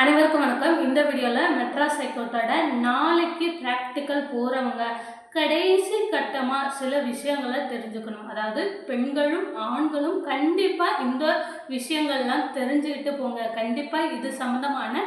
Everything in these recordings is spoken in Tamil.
அனைவருக்கும் வணக்கம். இந்த வீடியோவில் மெட்ராஸ் ஹைகோர்ட்டோட நாளைக்கு ப்ராக்டிக்கல் போகிறவங்க கடைசி கட்டமாக சில விஷயங்களை தெரிஞ்சுக்கணும். அதாவது பெண்களும் ஆண்களும் கண்டிப்பாக இந்த விஷயங்கள்லாம் தெரிஞ்சுக்கிட்டு போங்க. கண்டிப்பாக இது சம்மந்தமான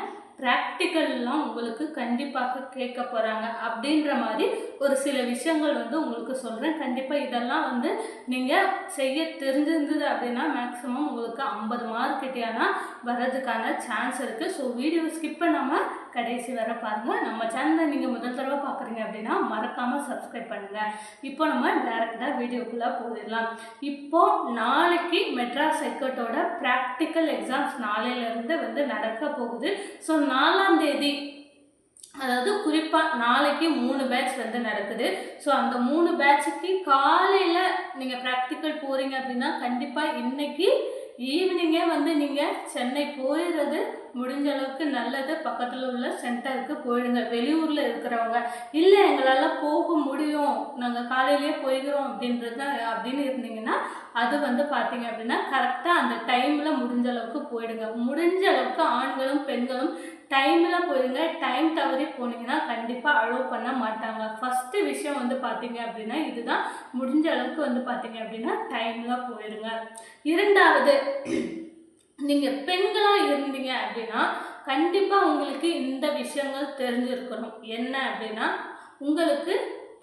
கேள்விகள்லாம் உங்களுக்கு கண்டிப்பாக கேட்க போகிறாங்க அப்படின்ற மாதிரி ஒரு சில விஷயங்கள் வந்து உங்களுக்கு சொல்கிறேன் கண்டிப்பாக இதெல்லாம் வந்து நீங்கள் செய்ய தெரிஞ்சிருந்தது அப்படின்னா மேக்ஸிமம் உங்களுக்கு ஐம்பது மார்க் கிட்டேனா வர்றதுக்கான சான்ஸ் இருக்குது ஸோ வீடியோ ஸ்கிப் பண்ணாமல் கடைசி வர பாருங்கள் நம்ம சேனலை நீங்கள் முதல் தடவை பார்க்குறீங்க அப்படின்னா மறக்காமல் சப்ஸ்கிரைப் பண்ணுங்கள் இப்போ நம்ம டேரெக்டாக வீடியோக்குள்ளே போயிடலாம். இப்போ நாளைக்கு மெட்ராஸ் சைக்கோட்டோட ப்ராக்டிக்கல் எக்ஸாம்ஸ் நாளையிலேருந்து வந்து நடக்க போகுது. ஸோ நாலாம் தேதி அதாவது குறிப்பாக நாளைக்கு மூணு பேட்ச் வந்து நடக்குது. ஸோ அந்த மூணு பேட்சுக்கு காலையில் நீங்கள் ப்ராக்டிக்கல் போகிறீங்க அப்படின்னா கண்டிப்பாக இன்றைக்கி ஈவினிங்கே வந்து நீங்கள் சென்னை போயிடுறது முடிஞ்ச அளவுக்கு நல்லது. பக்கத்தில் உள்ள சென்டருக்கு போயிடுங்க. வெளியூரில் இருக்கிறவங்க இல்லை எங்களால் போக முடியும். நாங்கள் காலையிலே போய்கிறோம் அப்படின்றது அப்படின்னு இருந்தீங்கன்னா அது வந்து பார்த்தீங்க அப்படின்னா கரெக்டாக அந்த டைமில் முடிஞ்ச அளவுக்கு போயிடுங்க. முடிஞ்ச அளவுக்கு ஆண்களும் பெண்களும் டைமில் போயிடுங்க டைம் தவறி போனீங்கன்னா கண்டிப்பாக அலோவ் பண்ண மாட்டாங்க. ஃபஸ்ட்டு விஷயம் வந்து பார்த்தீங்க அப்படின்னா இதுதான். முடிஞ்ச அளவுக்கு வந்து பார்த்தீங்க அப்படின்னா டைமில் போயிடுங்க இரண்டாவது நீங்கள் பெண்களாக இருந்தீங்க அப்படின்னா கண்டிப்பாக உங்களுக்கு இந்த விஷயங்கள் தெரிஞ்சிருக்கணும். என்ன அப்படின்னா உங்களுக்கு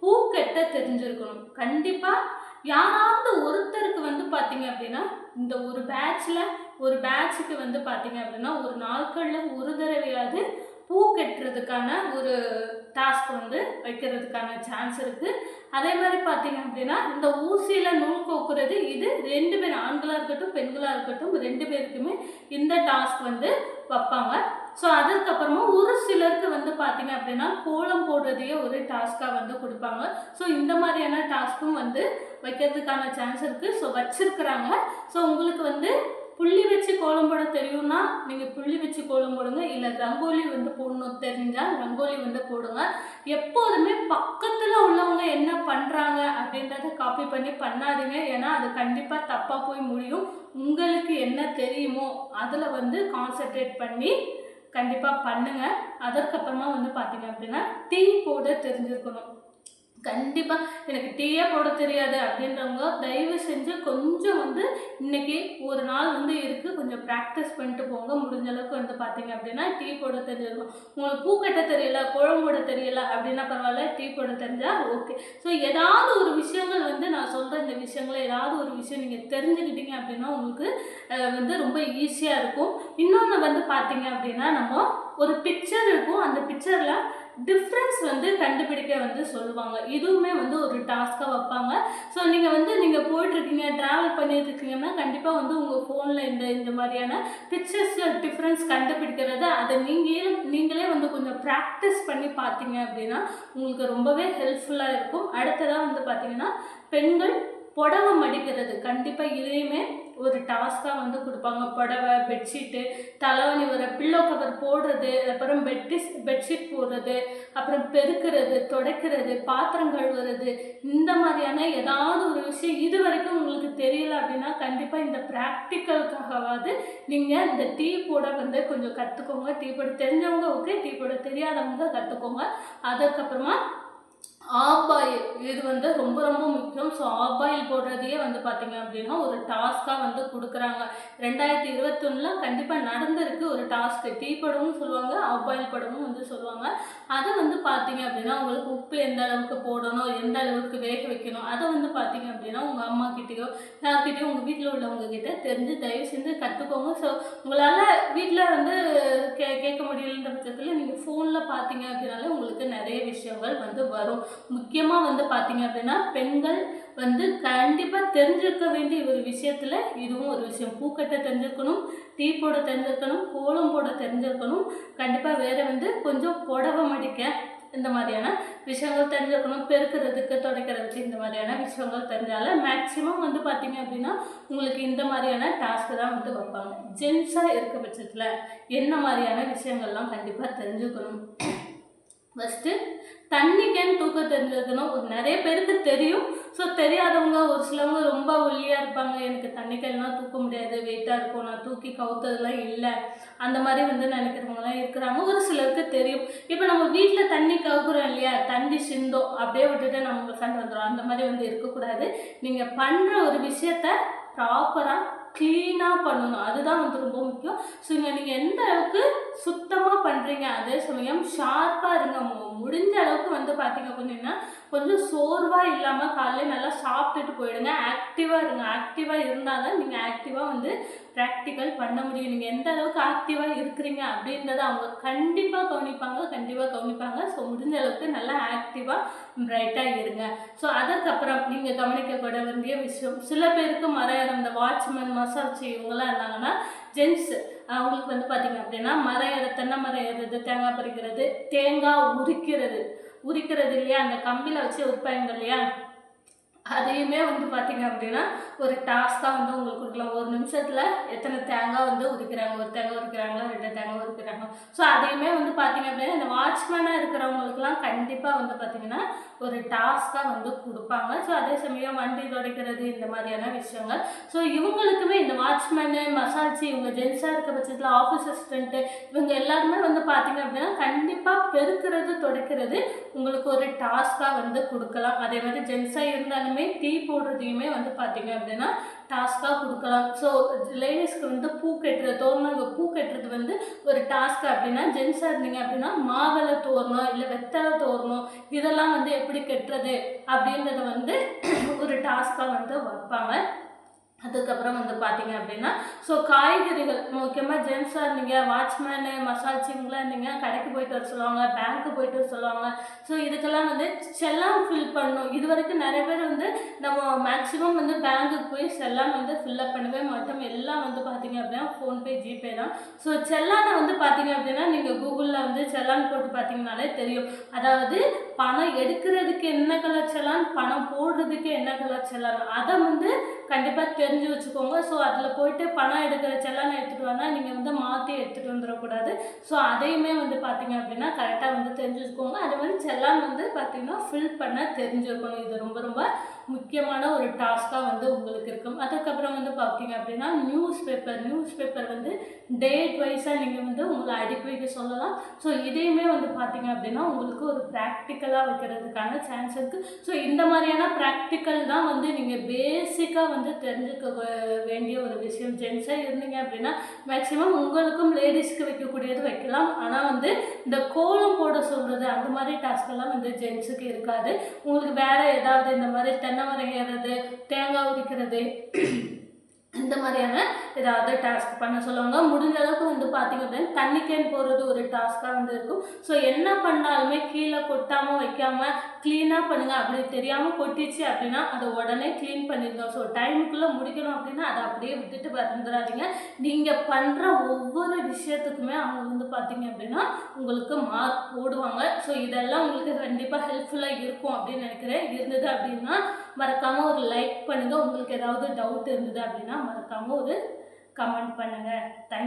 பூ கட்ட தெரிஞ்சிருக்கணும். கண்டிப்பாக யாராவது ஒருத்தருக்கு வந்து பார்த்தீங்க அப்படின்னா இந்த ஒரு பேட்சில் ஒரு பேட்சுக்கு வந்து பார்த்தீங்க அப்படின்னா ஒரு நாட்களில் ஒரு தடவையாவது பூ கட்டுறதுக்கான ஒரு டாஸ்க் வந்து வைக்கிறதுக்கான சான்ஸ் இருக்குது அதே மாதிரி பார்த்தீங்க அப்படின்னா இந்த ஊசியில் நூல் கோக்குறது இது ரெண்டு பேர் ஆண்களாக இருக்கட்டும் பெண்களாக இருக்கட்டும் ரெண்டு பேருக்குமே இந்த டாஸ்க் வந்து வைப்பாங்க. ஸோ அதுக்கப்புறமா ஒரு சிலருக்கு வந்து பார்த்தீங்க அப்படின்னா கோலம் போடுறதையே ஒரு டாஸ்க்காக வந்து கொடுப்பாங்க. ஸோ இந்த மாதிரியான டாஸ்க்கும் வந்து வைக்கிறதுக்கான சான்ஸ் இருக்குது ஸோ வச்சுருக்குறாங்க. ஸோ உங்களுக்கு வந்து புள்ளி வச்சு கோலம் போட தெரியும்னா நீங்கள் புள்ளி வச்சு கோலம் போடுங்க. இல்லை ரங்கோலி வந்து போடணும் தெரிஞ்சால் ரங்கோலி வந்து போடுங்க. எப்போதுமே பக்கத்தில் உள்ளவங்க என்ன பண்ணுறாங்க அப்படின்றத காப்பி பண்ணி பண்ணாதீங்க. ஏன்னா அது கண்டிப்பாக தப்பாக போய் முடியும். உங்களுக்கு என்ன தெரியுமோ அதில் வந்து கான்சென்ட்ரேட் பண்ணி கண்டிப்பாக பண்ணுங்கள் அதற்கப்புறமா வந்து பார்த்தீங்க அப்படின்னா டீ போட தெரிஞ்சிருக்கணும். கண்டிப்பாக எனக்கு டீயே போட தெரியாது அப்படின்றவங்க தயவு கொஞ்சம் வந்து இன்னைக்கு ஒரு நாள் வந்து இருக்குது கொஞ்சம் ப்ராக்டிஸ் பண்ணிட்டு போங்க. முடிஞ்ச அளவுக்கு வந்து பார்த்தீங்க அப்படின்னா டீ போட தெரிஞ்சிருக்கும். உங்களுக்கு பூ கட்ட தெரியல குழம்பு போட தெரியல அப்படின்னா பரவாயில்ல டீ போட தெரிஞ்சால் ஓகே ஸோ ஏதாவது ஒரு விஷயங்கள் வந்து நான் சொல்கிற இந்த விஷயங்களை ஏதாவது ஒரு விஷயம் நீங்கள் தெரிஞ்சுக்கிட்டீங்க அப்படின்னா உங்களுக்கு வந்து ரொம்ப ஈஸியாக இருக்கும். இன்னொன்று வந்து பார்த்தீங்க அப்படின்னா நம்ம ஒரு பிக்சர் இருக்கும். அந்த பிக்சரில் டிஃப்ரென்ஸ் வந்து கண்டுபிடிக்க வந்து சொல்லுவாங்க. இதுவுமே வந்து ஒரு டாஸ்க்காக வைப்பாங்க. ஸோ நீங்கள் வந்து நீங்கள் போயிட்டுருக்கீங்க ட்ராவல் பண்ணிட்டு இருக்கீங்கன்னா கண்டிப்பாக வந்து உங்கள் ஃபோனில் இந்த இந்த மாதிரியான பிக்சர்ஸில் டிஃப்ரென்ஸ் கண்டுபிடிக்கிறது அதை நீங்களே நீங்களே வந்து கொஞ்சம் ப்ராக்டிஸ் பண்ணி பார்த்தீங்க அப்படின்னா உங்களுக்கு ரொம்பவே ஹெல்ப்ஃபுல்லாக இருக்கும். அடுத்ததாக வந்து பார்த்தீங்கன்னா பெண்கள் புடவை மடிக்கிறது. கண்டிப்பாக இதையுமே ஒரு டாஸ்க்காக வந்து கொடுப்பாங்க. புடவை பெட்ஷீட்டு தலைவலி வர பில்லோ கவர் போடுறது அப்புறம் பெட்ஷீட் பெட்ஷீட் போடுறது அப்புறம் பெருக்கிறது துடைக்கிறது பாத்திரம் கழுவுறது இந்த மாதிரியான ஏதாவது ஒரு விஷயம் இது வரைக்கும் உங்களுக்கு தெரியல அப்படின்னா கண்டிப்பாக இந்த ப்ராக்டிக்கலுக்காகவாவது நீங்கள் இந்த டீ போட வந்து கொஞ்சம் கற்றுக்கோங்க டீ போட தெரிஞ்சவங்க ஓகே டீ போட தெரியாதவங்க கற்றுக்கோங்க அதுக்கப்புறமா ஆப்பாயில் இது வந்து ரொம்ப ரொம்ப முக்கியம். ஸோ ஆப்பாயில் போடுறதையே வந்து பார்த்தீங்க அப்படின்னா ஒரு டாஸ்க்காக வந்து கொடுக்குறாங்க. ரெண்டாயிரத்தி இருபத்தொன்னில் கண்டிப்பாக நடந்திருக்கு ஒரு டாஸ்க்கு டீ படமும் சொல்லுவாங்க ஆப்பாயில் படமும் வந்து சொல்லுவாங்க. அதை வந்து பார்த்தீங்க அப்படின்னா உங்களுக்கு உப்பு எந்த அளவுக்கு போடணும் எந்த அளவுக்கு வேக வைக்கணும் அதை வந்து பார்த்தீங்க அப்படின்னா உங்கள் அம்மா கிட்டேயோ யார்கிட்டயோ உங்கள் வீட்டில் உள்ளவங்க கிட்ட தெரிஞ்சு தயவு செஞ்சு கற்றுக்கோங்க ஸோ உங்களால் வீட்டில் வந்து முடியலன்ற பட்சத்தில் நீங்கள் ஃபோனில் பார்த்தீங்க அப்படின்னாலே உங்களுக்கு நிறைய விஷயங்கள் வந்து வரும். முக்கியமாக வந்து பார்த்தீங்க அப்படின்னா பெண்கள் வந்து கண்டிப்பாக தெரிஞ்சிருக்க வேண்டிய ஒரு விஷயத்தில் இதுவும் ஒரு விஷயம். பூக்கட்ட தெரிஞ்சிருக்கணும் டீ போட தெரிஞ்சிருக்கணும் கோலம் போட தெரிஞ்சிருக்கணும். கண்டிப்பாக வேறு வந்து கொஞ்சம் புடவை மடிக்க இந்த மாதிரியான விஷயங்கள் தெரிஞ்சுக்கணும் பெருக்கிறதுக்கு துடைக்கிறதுக்கு இந்த மாதிரியான விஷயங்கள் தெரிஞ்சால மேக்ஸிமம் வந்து பார்த்தீங்க அப்படின்னா உங்களுக்கு இந்த மாதிரியான டாஸ்க்கு தான் வந்து வைப்பாங்க. ஜென்ஸாக இருக்க பட்சத்தில் என்ன மாதிரியான விஷயங்கள்லாம் கண்டிப்பாக தெரிஞ்சுக்கணும். ஃபஸ்ட்டு தண்ணி கேன் தூக்க தெரிஞ்சிருக்கணும்? ஒரு நிறைய பேருக்கு தெரியும். ஸோ தெரியாதவங்க ஒரு சிலவங்க ரொம்ப ஒல்லியாக இருப்பாங்க. எனக்கு தண்ணி தூக்க முடியாது வெயிட்டாக இருக்கும் நான் தூக்கி கவுத்ததெல்லாம் இல்லை. அந்த மாதிரி வந்து நினைக்கிறவங்களாம் இருக்கிறாங்க. ஒரு சிலருக்கு தெரியும். வீட்டில் தண்ணி கவுக்குறோம் இல்லையா? தண்ணி சிந்தோம் அப்படியே விட்டுட்டு நம்ம சண்டை வந்துடும் அந்த மாதிரி வந்து இருக்கக்கூடாது. நீங்கள் பண்ணுற ஒரு விஷயத்த ப்ராப்பராக க்ளீனாக பண்ணணும். அதுதான் வந்து ரொம்ப முக்கியம். ஸோ இங்கே நீங்கள் எந்த அளவுக்கு சுத்தமாக பண்ணுறீங்க அதே சமயம் ஷார்ப்பாக இருங்க. மு- முடிஞ்ச அளவுக்கு வந்து பார்த்தீங்க அப்படின்னா கொஞ்சம் சோர்வாக இல்லாமல் காலையில் நல்லா சாப்பிட்டுட்டு போயிடுங்க. ஆக்டிவாக இருங்க. ஆக்டிவாக இருந்தால் தான் நீங்கள் ஆக்டிவாக வந்து ப்ராக்டிக்கல் பண்ண முடியும். நீங்கள் எந்த அளவுக்கு ஆக்டிவாக இருக்கிறீங்க அப்படின்றத அவங்க கண்டிப்பாக கவனிப்பாங்க கண்டிப்பாக கவனிப்பாங்க. ஸோ முடிஞ்ச அளவுக்கு நல்லா ஆக்டிவாக பிரைட்டாக இருங்க. ஸோ அதுக்கப்புறம் நீங்கள் கவனிக்கப்பட வேண்டிய விஷயம் சில பேருக்கு மரம் இந்த வாட்ச்மேன் மசாஜ் இவங்கெல்லாம் இருந்தாங்கன்னா ஜென்ஸ் அவங்களுக்கு வந்து பார்த்தீங்க அப்படின்னா மரம் தென்னை மரம் ஏறுறது தேங்காய் பறிக்கிறது தேங்காய் உரிக்கிறது. உரிக்கிறது இல்லையா? அந்த கம்பியில் வச்சு உரிப்பாங்க இல்லையா? அதையுமே வந்து பார்த்தீங்க அப்படின்னா ஒரு டாஸ்க்காக வந்து உங்களுக்கு கொடுக்கலாம். ஒரு நிமிஷத்தில் எத்தனை தேங்காய் வந்து உரிக்கிறாங்க? ஒரு தேங்காய் உரிக்கிறாங்களா? ரெண்டு தேங்காய் உரிக்கிறாங்க ஸோ அதையுமே வந்து பார்த்தீங்க அப்படின்னா இந்த வாட்ச்மேனாக இருக்கிறவங்களுக்குலாம் கண்டிப்பாக வந்து பார்த்தீங்கன்னா ஒரு டாஸ்க்காக வந்து கொடுப்பாங்க. ஸோ அதே சமயம் வண்டி துடைக்கிறது இந்த மாதிரியான விஷயங்கள். ஸோ இவங்களுக்குமே இந்த வாட்ச்மேனு மசாஜ் இவங்க ஜென்ஸாக இருக்க பட்சத்தில் ஆஃபீஸ் அசிஸ்டண்ட்டு இவங்க எல்லாருமே வந்து பார்த்தீங்க அப்படின்னா கண்டிப்பாக பெருக்கிறது துடைக்கிறது உங்களுக்கு ஒரு டாஸ்க்காக வந்து கொடுக்கலாம். அதே மாதிரி ஜென்ஸாக இருந்தாலுமே டீ போடுறதையுமே வந்து பார்த்தீங்க அப்படின்னா டாஸ்க்காக கொடுக்கலாம். ஸோ லேடிஸ்க்கு வந்து பூ கட்டுறது தோரணங்க பூ கட்டுறது வந்து ஒரு டாஸ்க் அப்படின்னா ஜென்ஸாக இருந்தீங்க அப்படின்னா மாவளை தோரணம் இல்லை வெத்தலை தோரணம் இதெல்லாம் வந்து எப்படி கட்டுறது அப்படின்றத வந்து ஒரு டாஸ்க்காக வந்து வைப்பாங்க. அதுக்கப்புறம் வந்து பார்த்தீங்க அப்படின்னா ஸோ காய்கறிகள் முக்கியமாக ஜென்ஸாக இருந்தீங்க வாட்ச்மேனு மசாஜ் இவங்களாம் இருந்தீங்க கடைக்கு போயிட்டு வர சொல்லுவாங்க பேங்க்கு போயிட்டு வர சொல்லுவாங்க. ஸோ இதுக்கெல்லாம் வந்து செல்லாம் ஃபில் பண்ணணும். இது வரைக்கும் நிறைய பேர் வந்து நம்ம மேக்ஸிமம் வந்து பேங்க்குக்கு போய் செல்லாம் வந்து ஃபில்லப் பண்ணவே மாட்டோம். எல்லாம் வந்து பார்த்தீங்க அப்படின்னா ஃபோன்பே ஜிபே தான். ஸோ செல்லானை வந்து பார்த்தீங்க அப்படின்னா நீங்கள் கூகுளில் வந்து செல்லான் போட்டு பார்த்தீங்கனாலே தெரியும். அதாவது பணம் எடுக்கிறதுக்கு என்ன கலர் செல்லான் பணம் போடுறதுக்கு என்ன கலர் செல்லான் அதை வந்து கண்டிப்பாக தெரிஞ்சு வச்சுக்கோங்க. ஸோ அதில் போயிட்டு பணம் எடுக்கிற செல்லானை எடுத்துகிட்டு வந்தால் நீங்கள் வந்து மாற்றி எடுத்துகிட்டு வந்துடக்கூடாது. ஸோ அதையுமே வந்து பார்த்திங்க அப்படின்னா கரெக்டாக வந்து தெரிஞ்சு வச்சுக்கோங்க. அதே மாதிரி செல்லான் வந்து பார்த்திங்கன்னா ஃபில் பண்ண தெரிஞ்சிருக்கணும். இது ரொம்ப ரொம்ப முக்கியமான ஒரு டாஸ்க்காக வந்து உங்களுக்கு இருக்கும். அதுக்கப்புறம் வந்து பார்த்தீங்க அப்படின்னா நியூஸ் பேப்பர் நியூஸ் பேப்பர் வந்து டேட் வைஸாக நீங்கள் வந்து உங்களை அடிக்கி வைக்க சொல்லலாம். ஸோ இதையுமே வந்து பார்த்தீங்க அப்படின்னா உங்களுக்கு ஒரு ப்ராக்டிக்கலாக வைக்கிறதுக்கான சான்ஸ் இருக்குது ஸோ இந்த மாதிரியான ப்ராக்டிக்கல் தான் வந்து நீங்கள் பேசிக்காக வந்து தெரிஞ்சுக்க வேண்டிய ஒரு விஷயம். ஜென்ஸாக இருந்தீங்க அப்படின்னா மேக்ஸிமம் உங்களுக்கும் லேடிஸ்க்கு வைக்கக்கூடியது வைக்கலாம். ஆனால் வந்து இந்த கோலம் போட சொல்கிறது அந்த மாதிரி டாஸ்க் எல்லாம் வந்து ஜென்ஸுக்கு இருக்காது. உங்களுக்கு வேறு ஏதாவது இந்த மாதிரி தென்னை வரைகிறது தேங்காய் உரிக்கிறது இந்த மாதிரியான ஏதாவது டாஸ்க் பண்ண சொல்லுவாங்க. முடிஞ்ச அளவுக்கு வந்து பார்த்திங்க அப்படின்னா தண்ணி கேன் போகிறது ஒரு டாஸ்க்காக வந்து இருக்கும். ஸோ என்ன பண்ணாலுமே கீழே கொட்டாமல் வைக்காமல் க்ளீனாக பண்ணுங்கள் அப்படி தெரியாமல் கொட்டிச்சு அப்படின்னா அதை உடனே க்ளீன் பண்ணிடுங்க ஸோ டைமுக்குள்ளே முடிக்கணும் அப்படின்னா அதை அப்படியே விட்டுட்டு வந்துடாதீங்க நீங்கள் பண்ணுற ஒவ்வொரு விஷயத்துக்குமே அவங்க வந்து பார்த்திங்க அப்படின்னா உங்களுக்கு மார்க் போடுவாங்க. ஸோ இதெல்லாம் உங்களுக்கு கண்டிப்பாக ஹெல்ப்ஃபுல்லாக இருக்கும் அப்படின்னு நினைக்கிறேன். இருந்தது அப்படின்னா மறக்காமல் ஒரு லைக் பண்ணுங்கள் உங்களுக்கு ஏதாவது டவுட் இருந்தது அப்படின்னா மறக்காமல் ஒரு கமெண்ட் பண்ணுங்கள் தேங்க்